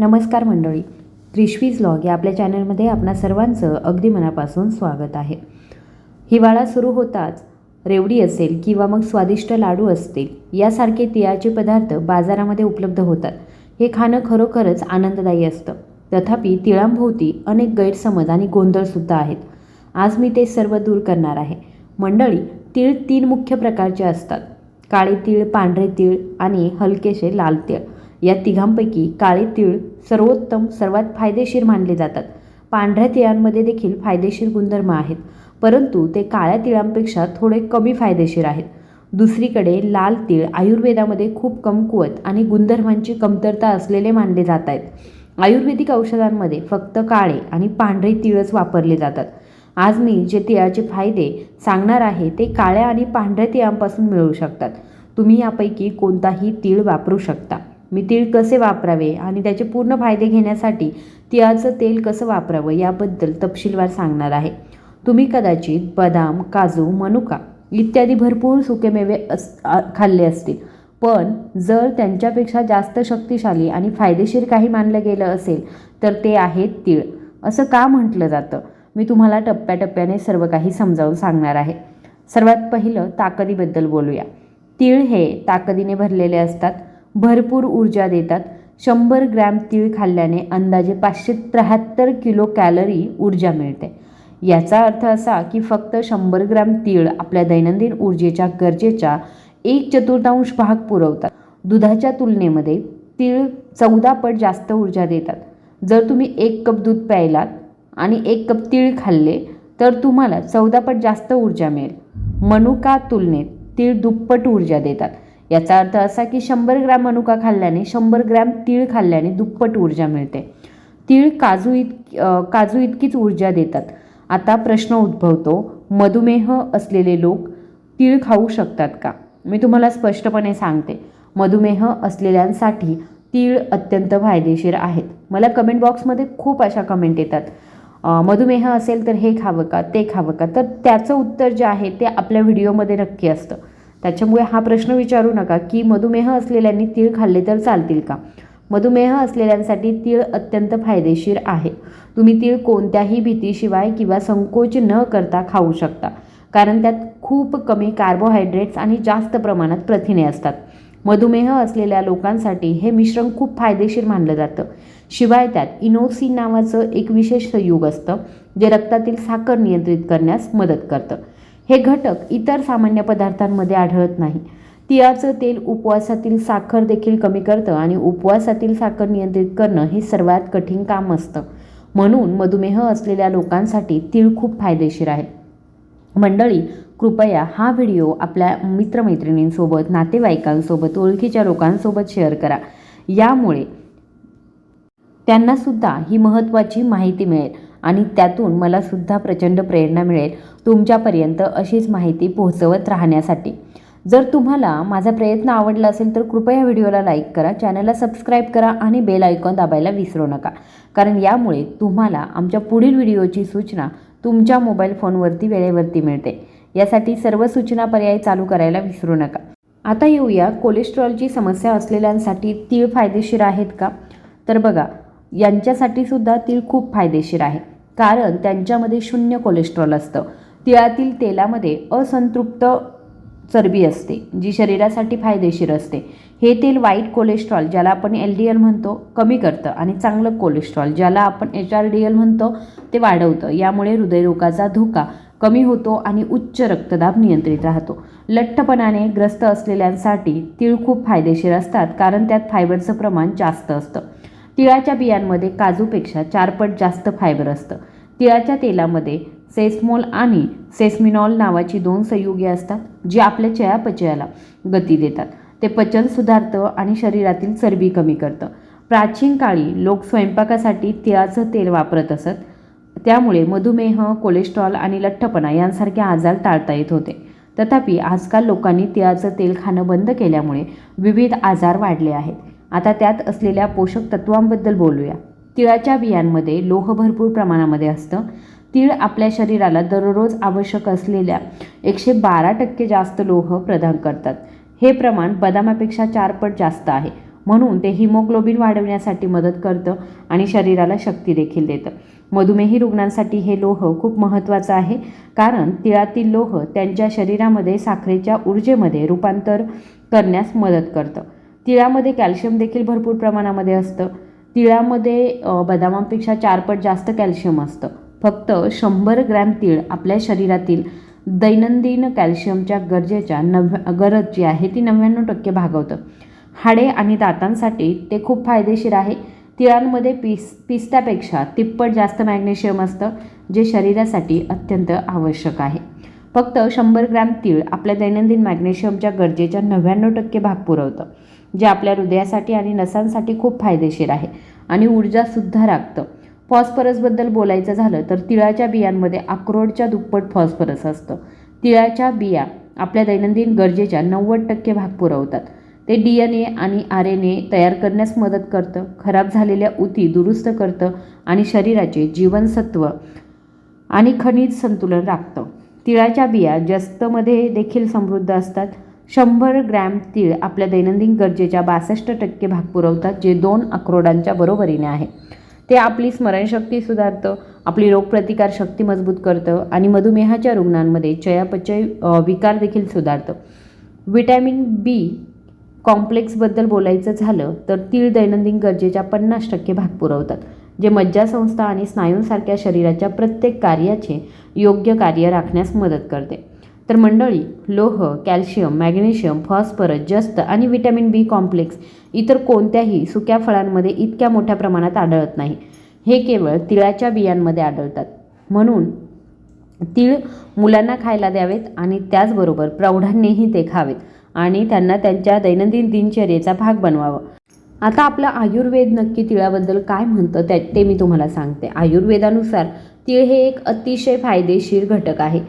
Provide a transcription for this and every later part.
नमस्कार मंडळी. त्रिशवीज लॉग या आपल्या चॅनलमध्ये आपणा सर्वांचं अगदी मनापासून स्वागत आहे. हिवाळा सुरू होताच रेवडी असेल किंवा मग स्वादिष्ट लाडू असतील यासारखे तिळाचे पदार्थ बाजारामध्ये उपलब्ध होतात. हे खाणं खरोखरच आनंददायी असतं. तथापि तिळांभोवती अनेक गैरसमज आणि गोंधळसुद्धा आहेत. आज मी ते सर्व दूर करणार आहे. मंडळी तीळ तीन मुख्य प्रकारचे असतात. काळे तीळ पांढरे तीळ आणि हलकेसे लाल तीळ. या तिघांपैकी काळे तीळ सर्वोत्तम सर्वात फायदेशीर मानले जातात. पांढऱ्या तिळांमध्ये देखील फायदेशीर गुणधर्म आहेत परंतु ते काळ्या तिळांपेक्षा थोडे कमी फायदेशीर आहेत. दुसरीकडे लाल तीळ आयुर्वेदामध्ये खूप कमकुवत आणि गुणधर्मांची कमतरता असलेले मानले जात आहेत. आयुर्वेदिक औषधांमध्ये फक्त काळे आणि पांढरे तीळच वापरले जातात. आज मी जे तिळाचे फायदे सांगणार आहे ते काळ्या आणि पांढऱ्या तिळांपासून मिळू शकतात. तुम्ही यापैकी कोणताही तीळ वापरू शकता. मी तीळ कसे वापरावे आणि त्याचे पूर्ण फायदे घेण्यासाठी तिळाचं तेल कसं वापरावं याबद्दल तपशीलवार सांगणार आहे. तुम्ही कदाचित बदाम काजू मनुका इत्यादी भरपूर सुकेमेवे अस खाल्ले असतील. पण जर त्यांच्यापेक्षा जास्त शक्तिशाली आणि फायदेशीर काही मानलं गेलं असेल तर ते आहे तीळ. असं का म्हटलं जातं? मी तुम्हाला टप्प्याटप्प्याने सर्व काही समजावून सांगणार आहे. सर्वात पहिलं ताकदीबद्दल बोलूया. तीळ हे ताकदीने भरलेले असतात. भरपूर ऊर्जा देतात. शंभर ग्रॅम तीळ खाल्ल्याने अंदाजे पाचशे त्र्याहत्तर किलो कॅलरी ऊर्जा मिळते. याचा अर्थ असा की फक्त शंभर ग्रॅम तीळ आपल्या दैनंदिन ऊर्जेच्या गरजेच्या एक चतुर्थांश भाग पुरवतात. दुधाच्या तुलनेमध्ये तीळ चौदा पट जास्त ऊर्जा देतात. जर तुम्ही एक कप दूध प्यायलात आणि एक कप तीळ खाल्ले तर तुम्हाला चौदा पट जास्त ऊर्जा मिळेल. मनुका तुलनेत तीळ दुप्पट ऊर्जा देतात. याचा अर्थ असा की शंभर ग्रॅम मनुका खाल्ल्याने शंभर ग्रॅम तीळ खाल्ल्याने दुप्पट ऊर्जा मिळते. तीळ काजू इत काजू इतकीच ऊर्जा देतात. आता प्रश्न उद्भवतो मधुमेह असलेले लोक तीळ खाऊ शकतात का? मी तुम्हाला स्पष्टपणे सांगते. मधुमेह असलेल्यांसाठी तीळ अत्यंत फायदेशीर आहेत. मला कमेंट बॉक्समध्ये खूप अशा कमेंट येतात. मधुमेह असेल तर हे खावं का ते खावं का? तर त्याचं उत्तर जे आहे ते आपल्या व्हिडिओमध्ये नक्की असतं. त्याच्यामुळे हा प्रश्न विचारू नका की मधुमेह असलेल्यांनी तीळ खाल्ले तर चालतील का? मधुमेह असलेल्यांसाठी तीळ अत्यंत फायदेशीर आहे. तुम्ही तीळ कोणत्याही भीतीशिवाय किंवा संकोच न करता खाऊ शकता कारण त्यात खूप कमी कार्बोहायड्रेट्स आणि जास्त प्रमाणात प्रथिने असतात. मधुमेह असलेल्या लोकांसाठी हे मिश्रण खूप फायदेशीर मानलं जातं. शिवाय त्यात इनोसिन नावाचं एक विशेष संयुग असतं जे रक्तातील साखर नियंत्रित करण्यास मदत करतं. हे घटक इतर सामान्य पदार्थांमध्ये आढळत नाही. तिळाचं तेल उपवासातील साखर देखील कमी करतं आणि उपवासातील साखर नियंत्रित करणं हे सर्वात कठीण काम असतं. म्हणून मधुमेह असलेल्या लोकांसाठी तीळ खूप फायदेशीर आहे. मंडळी कृपया हा व्हिडिओ आपल्या मित्रमैत्रिणींसोबत नातेवाईकांसोबत ओळखीच्या लोकांसोबत शेअर करा. यामुळे त्यांनासुद्धा ही महत्त्वाची माहिती मिळेल. आणि त्यातून मलासुद्धा प्रचंड प्रेरणा मिळेल तुमच्यापर्यंत अशीच माहिती पोहोचवत राहण्यासाठी. जर तुम्हाला माझा प्रयत्न आवडला असेल तर कृपया व्हिडिओला लाईक करा चॅनलला सबस्क्राईब करा आणि बेल आयकॉन दाबायला विसरू नका. कारण यामुळे तुम्हाला आमच्या पुढील व्हिडिओची सूचना तुमच्या मोबाईल फोनवरती वेळेवरती मिळते. यासाठी सर्व सूचना पर्याय चालू करायला विसरू नका. आता येऊया कोलेस्ट्रॉलची समस्या असलेल्यांसाठी तीळ फायदेशीर आहेत का? तर बघा यांच्यासाठी सुद्धा तीळ खूप फायदेशीर आहे. कारण त्यांच्यामध्ये शून्य कोलेस्ट्रॉल असतं. तिळातील तेलामध्ये असंतृप्त चरबी असते जी शरीरासाठी फायदेशीर असते. हे तेल वाईट कोलेस्ट्रॉल ज्याला आपण एल डी एल म्हणतो कमी करतं आणि चांगलं कोलेस्ट्रॉल ज्याला आपण एच आर डी एल म्हणतो ते वाढवतं. यामुळे हृदयरोगाचा धोका कमी होतो आणि उच्च रक्तदाब नियंत्रित राहतो. लठ्ठपणाने ग्रस्त असलेल्यांसाठी तीळ खूप फायदेशीर असतात कारण त्यात फायबरचं प्रमाण जास्त असतं. तिळाच्या बियांमध्ये काजूपेक्षा चारपट जास्त फायबर असतं. तिळाच्या तेलामध्ये सेस्मोल आणि सेस्मिनॉल नावाची दोन संयुगे असतात जी आपल्या चयापचयाला गती देतात. ते पचन सुधारतं आणि शरीरातील चरबी कमी करतं. प्राचीन काळी लोक स्वयंपाकासाठी तिळाचं तेल वापरत असत. त्यामुळे मधुमेह कोलेस्ट्रॉल आणि लठ्ठपणा यांसारखे आजार टाळता येत होते. तथापि आजकाल लोकांनी तिळाचं तेल खाणं बंद केल्यामुळे विविध आजार वाढले आहेत. आता त्यात असलेल्या पोषक तत्वांबद्दल बोलूया. तिळाच्या बियांमध्ये लोह भरपूर प्रमाणामध्ये असतं. तीळ आपल्या शरीराला दररोज आवश्यक असलेल्या एकशे बारा टक्के जास्त लोह प्रदान करतात. हे प्रमाण बदामापेक्षा चार पट जास्त आहे. म्हणून ते हिमोग्लोबिन वाढवण्यासाठी मदत करतं आणि शरीराला शक्ती देखील देतं. मधुमेही रुग्णांसाठी हे लोह खूप महत्त्वाचं आहे कारण तिळातील लोह त्यांच्या शरीरामध्ये साखरेच्या ऊर्जेमध्ये रूपांतर करण्यास मदत करतं. तिळामध्ये कॅल्शियम देखील भरपूर प्रमाणामध्ये असतं. तिळामध्ये बदामांपेक्षा चारपट जास्त कॅल्शियम असतं. फक्त शंभर ग्रॅम तीळ आपल्या शरीरातील दैनंदिन कॅल्शियमच्या गरजेच्या नव्या गरज जी आहे ती नव्याण्णव टक्के भागवतं. हाडे आणि दातांसाठी ते खूप फायदेशीर आहे. तिळांमध्ये पिस पिस्त्यापेक्षा तिप्पट जास्त मॅग्नेशियम असतं जे शरीरासाठी अत्यंत आवश्यक आहे. फक्त शंभर ग्रॅम तीळ आपल्या दैनंदिन मॅग्नेशियमच्या गरजेच्या नव्याण्णव टक्के भाग पुरवतं. जे आपल्या हृदयासाठी आणि नसांसाठी खूप फायदेशीर आहे. आणि ऊर्जासुद्धा राखतं. फॉस्फरसबद्दल बोलायचं झालं तर तिळाच्या बियांमध्ये अक्रोडच्या दुप्पट फॉस्फरस असतं. तिळाच्या बिया आपल्या दैनंदिन गरजेच्या नव्वद टक्के भाग पुरवतात. ते डी एन ए आणि आर एन ए तयार करण्यास मदत करतं खराब झालेल्या ऊती दुरुस्त करतं आणि शरीराचे जीवनसत्व आणि खनिज संतुलन राखतं. तिळाच्या बिया जस्तमध्ये देखील समृद्ध असतात. शंभर ग्रॅम तीळ आपल्या दैनंदिन गरजेच्या बासष्ट टक्के भाग पुरवतात जे दोन अक्रोडांच्या बरोबरीने आहे. ते आपली स्मरणशक्ती सुधारतं आपली रोगप्रतिकार शक्ती मजबूत करतं आणि मधुमेहाच्या रुग्णांमध्ये चयापचय विकार देखील सुधारतं. विटॅमिन बी कॉम्प्लेक्सबद्दल बोलायचं झालं तर तीळ दैनंदिन गरजेच्या पन्नास टक्के भाग पुरवतात जे मज्जासंस्था आणि स्नायूंसारख्या शरीराच्या प्रत्येक कार्याचे योग्य कार्य राखण्यास मदत करते. तर मंडळी लोह कॅल्शियम मॅग्नेशियम फॉस्फरस जस्त आणि विटॅमिन बी कॉम्प्लेक्स इतर कोणत्याही सुक्या फळांमध्ये इतक्या मोठ्या प्रमाणात आढळत नाही. हे केवळ तिळाच्या बियांमध्ये आढळतात. म्हणून तीळ मुलांना खायला द्यावेत आणि त्याचबरोबर प्रौढांनीही ते खावेत आणि त्यांना त्यांच्या दैनंदिन दिनचर्येचा भाग बनवावं. आता आपलं आयुर्वेद नक्की तिळाबद्दल काय म्हणतं त्या ते मी तुम्हाला सांगते. आयुर्वेदानुसार तीळ हे एक अतिशय फायदेशीर घटक आहे.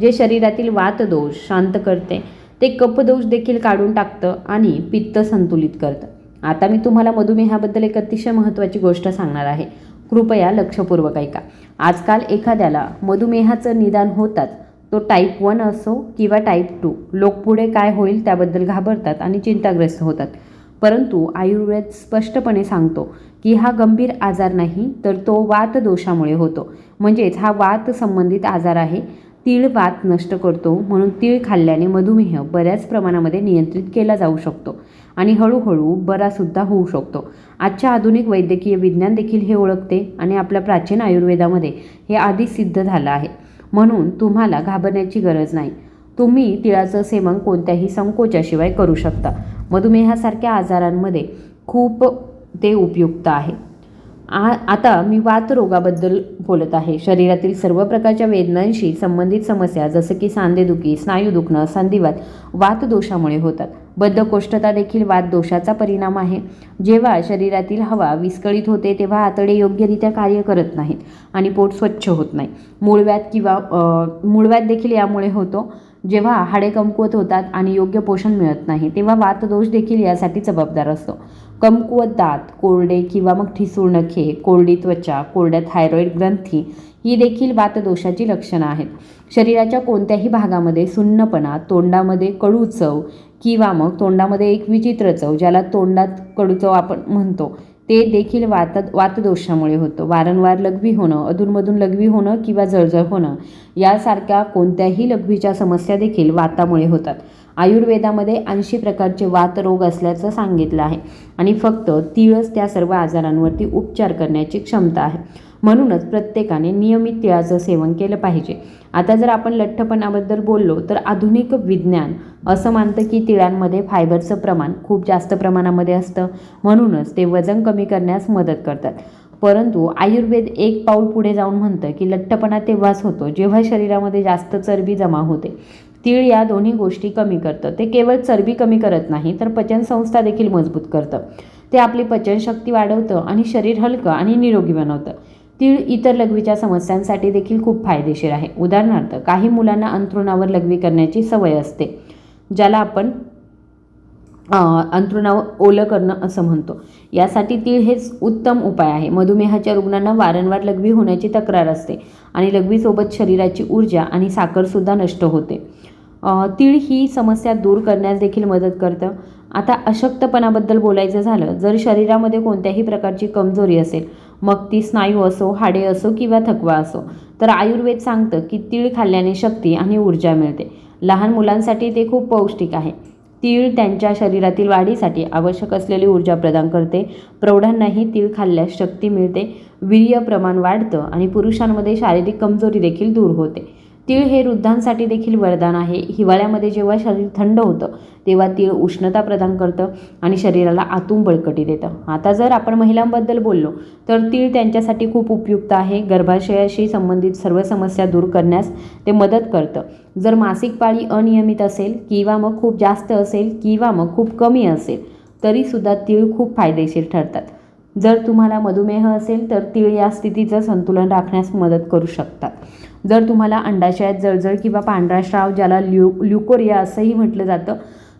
जे शरीरातील वातदोष शांत करते ते कपदोष देखील काढून टाकतं आणि पित्त संतुलित करतं. आता मी तुम्हाला मधुमेहाबद्दल एक अतिशय महत्त्वाची गोष्ट सांगणार आहे. कृपया लक्षपूर्वक ऐका. आजकाल एखाद्याला मधुमेहाचं निदान होताच तो टाईप वन असो किंवा टाईप टू लोक पुढे काय होईल त्याबद्दल घाबरतात आणि चिंताग्रस्त होतात. परंतु आयुर्वेद स्पष्टपणे सांगतो की हा गंभीर आजार नाही तर तो वातदोषामुळे होतो. म्हणजेच हा वात संबंधित आजार आहे. तीळ वात नष्ट करतो म्हणून तीळ खाल्ल्याने मधुमेह बऱ्याच प्रमाणामध्ये नियंत्रित केला जाऊ शकतो आणि हळूहळू बरासुद्धा होऊ शकतो. आजच्या आधुनिक वैद्यकीय विज्ञान देखील हे ओळखते आणि आपल्या प्राचीन आयुर्वेदामध्ये हे आधीच सिद्ध झालं आहे. म्हणून तुम्हाला घाबरण्याची गरज नाही. तुम्ही तिळाचं सेवन कोणत्याही संकोचाशिवाय करू शकता. मधुमेहासारख्या आजारांमध्ये खूप ते उपयुक्त आहे. आ आता मी वातरोगाबद्दल बोलत आहे. शरीरातील सर्व प्रकारच्या वेदनांशी संबंधित समस्या जसं की सांधेदुखी स्नायू दुखणं संधिवात वातदोषामुळे होतात. बद्धकोष्ठता देखील वातदोषाचा परिणाम आहे. जेव्हा शरीरातील हवा विस्कळीत होते तेव्हा आतडे योग्यरित्या कार्य करत नाहीत आणि पोट स्वच्छ होत नाही. मूळव्याध किंवा मूळव्यात मूळव्याध देखील यामुळे होतो. जेव्हा हाडे कमकुवत होतात आणि योग्य पोषण मिळत नाही तेव्हा वातदोष देखील यासाठी जबाबदार असतो. कमकुवत दात कोरडे किंवा मग ठिसूळ नखे कोरडी त्वचा कोरड्या थायरॉईड ग्रंथी ही देखील वातदोषाची लक्षणं आहेत. शरीराच्या कोणत्याही भागामध्ये सुन्नपणा तोंडामध्ये कडू चव किंवा मग तोंडामध्ये एक विचित्र चव ज्याला तोंडात कडू चव आपण म्हणतो ते देखील वात वातदोषामुळे होतं. वारंवार लघवी होणं अधूनमधून लघवी होणं किंवा जळजळ होणं यासारख्या कोणत्याही लघवीच्या समस्या देखील वातामुळे होतात. आयुर्वेदामध्ये ऐंशी प्रकारचे वातरोग असल्याचं सांगितलं आहे. आणि फक्त तिळच त्या सर्व आजारांवरती उपचार करण्याची क्षमता आहे. म्हणूनच प्रत्येकाने नियमित तिळाचं सेवन केलं पाहिजे. आता जर आपण लठ्ठपणाबद्दल बोललो तर आधुनिक विज्ञान असं मानतं की तिळांमध्ये फायबरचं प्रमाण खूप जास्त प्रमाणामध्ये असतं. म्हणूनच ते वजन कमी करण्यास मदत करतात. परंतु आयुर्वेद एक पाऊल पुढे जाऊन म्हणतं की लठ्ठपणा तेव्हाच होतो जेव्हा शरीरामध्ये जास्त चरबी जमा होते. तीळ या दोन्ही गोष्टी कमी करतं. ते केवळ चरबी कमी करत नाही तर पचनसंस्था देखील मजबूत करतं. ते आपली पचनशक्ती वाढवतं आणि शरीर हलकं आणि निरोगी बनवतं. तीळ इतर लघवीच्या समस्यांसाठी देखील खूप फायदेशीर आहे. उदाहरणार्थ काही मुलांना अंथरुणावर लघवी करण्याची सवय असते ज्याला आपण अंथरुणावर ओलं करणं असं म्हणतो. यासाठी तीळ हेच उत्तम उपाय आहे. मधुमेहाच्या रुग्णांना वारंवार लघवी होण्याची तक्रार असते आणि लघवीसोबत शरीराची ऊर्जा आणि साखरसुद्धा नष्ट होते. तीळ ही समस्या दूर करण्यास देखील मदत करतं. आता अशक्तपणाबद्दल बोलायचं झालं जर शरीरामध्ये कोणत्याही प्रकारची कमजोरी असेल मग ती स्नायू असो हाडे असो किंवा थकवा असो. तर आयुर्वेद सांगतं की तीळ खाल्ल्याने शक्ती आणि ऊर्जा मिळते. लहान मुलांसाठी ते खूप पौष्टिक आहे. तीळ त्यांच्या शरीरातील वाढीसाठी आवश्यक असलेली ऊर्जा प्रदान करते. प्रौढांनाही तीळ खाल्ल्यास शक्ती मिळते. वीर्य प्रमाण वाढतं आणि पुरुषांमध्ये शारीरिक कमजोरी देखील दूर होते. तीळ हे वृद्धांसाठी देखील वरदान आहे. हिवाळ्यामध्ये जेव्हा शरीर थंड होतं तेव्हा तीळ उष्णता प्रदान करतं आणि शरीराला आतून बळकटी देतं. आता जर आपण महिलांबद्दल बोललो तर तीळ त्यांच्यासाठी खूप उपयुक्त आहे. गर्भाशयाशी संबंधित सर्व समस्या दूर करण्यास ते मदत करतं. जर मासिक पाळी अनियमित असेल किंवा मग खूप जास्त असेल किंवा मग खूप कमी असेल तरीसुद्धा तीळ खूप फायदेशीर ठरतात. जर तुम्हाला मधुमेह असेल तर तीळ या स्थितीचं संतुलन राखण्यास मदत करू शकतात. जर तुम्हाला अंडाशयात जळजळ किंवा पांढरा श्राव ज्याला ल्यु ल्युकोरिया असंही म्हटलं जातं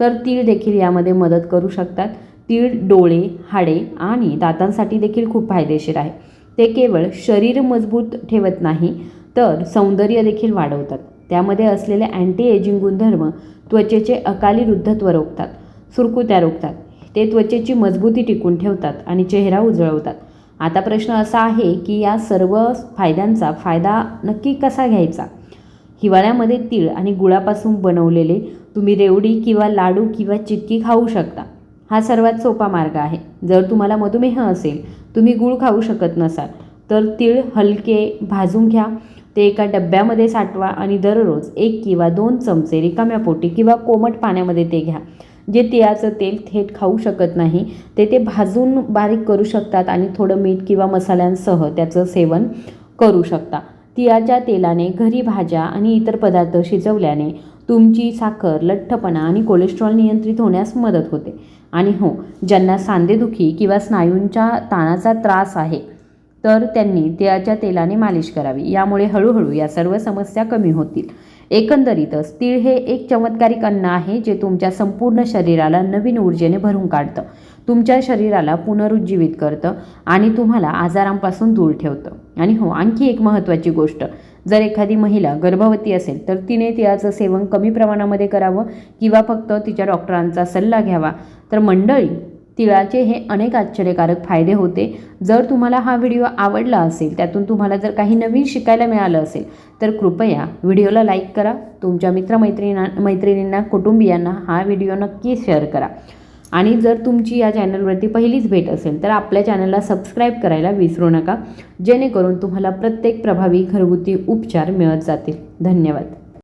तर तीळ देखील यामध्ये मदत करू शकतात. तीळ डोळे हाडे आणि दातांसाठी देखील खूप फायदेशीर आहे. ते केवळ शरीर मजबूत ठेवत नाही तर सौंदर्य देखील वाढवतात. त्यामध्ये असलेले अँटी एजिंग गुणधर्म त्वचेचे अकाली वृद्धत्व रोखतात सुरकुत्या रोखतात. ते त्वचेची मजबूती टिकून ठेवतात आणि चेहरा उजळवतात. आता प्रश्न असा आहे की या सर्व फायद्यांचा फायदा नक्की कसा घ्यायचा? हिवाळ्यामध्ये तीळ आणि गुळापासून बनवलेले तुम्ही रेवडी किंवा लाडू किंवा चिक्की खाऊ शकता. हा सर्वात सोपा मार्ग आहे. जर तुम्हाला मधुमेह असेल तुम्ही गूळ खाऊ शकत नसाल तर तीळ हलके भाजून घ्या. ते एका डब्यामध्ये साठवा आणि दररोज एक किंवा दोन चमचे रिकाम्या पोटी किंवा कोमट पाण्यामध्ये ते घ्या. जे तिळाचं तेल थेट खाऊ शकत नाही ते ते भाजून बारीक करू शकतात आणि थोडं मीठ किंवा मसाल्यांसह त्याचं सेवन करू शकता. तिळाच्या तेलाने घरी भाज्या आणि इतर पदार्थ शिजवल्याने तुमची साखर लठ्ठपणा आणि कोलेस्ट्रॉल नियंत्रित होण्यास मदत होते. आणि हो ज्यांना सांधेदुखी किंवा स्नायूंच्या ताणाचा त्रास आहे तर त्यांनी तिळाच्या तेलाने मालिश करावी. यामुळे हळूहळू या सर्व समस्या कमी होतील. एकंदरीतच तीळ हे एक चमत्कारिक अन्न आहे जे तुमच्या संपूर्ण शरीराला नवीन ऊर्जेने भरून काढतं. तुमच्या शरीराला पुनरुज्जीवित करतं आणि तुम्हाला आजारांपासून दूर ठेवतं. आणि हो आणखी एक महत्त्वाची गोष्ट जर एखादी महिला गर्भवती असेल तर तिने तिळाचं सेवन कमी प्रमाणामध्ये करावं किंवा फक्त तिच्या डॉक्टरांचा सल्ला घ्यावा. तर मंडळी तिळाचे हे अनेक आश्चर्यकारक फायदे होते. जर तुम्हाला हा व्हिडिओ आवडला असेल त्यातून तुम्हाला जर काही नवीन शिकायला मिळालं असेल तर कृपया व्हिडिओला लाईक करा. तुमच्या मित्रमैत्रिणींना मैत्रिणींना कुटुंबियांना हा व्हिडिओ नक्की शेअर करा. आणि जर तुमची या चॅनलवरती पहिलीच भेट असेल तर आपल्या चॅनलला सबस्क्राईब करायला विसरू नका. जेणेकरून तुम्हाला प्रत्येक प्रभावी घरगुती उपचार मिळत जातील. धन्यवाद.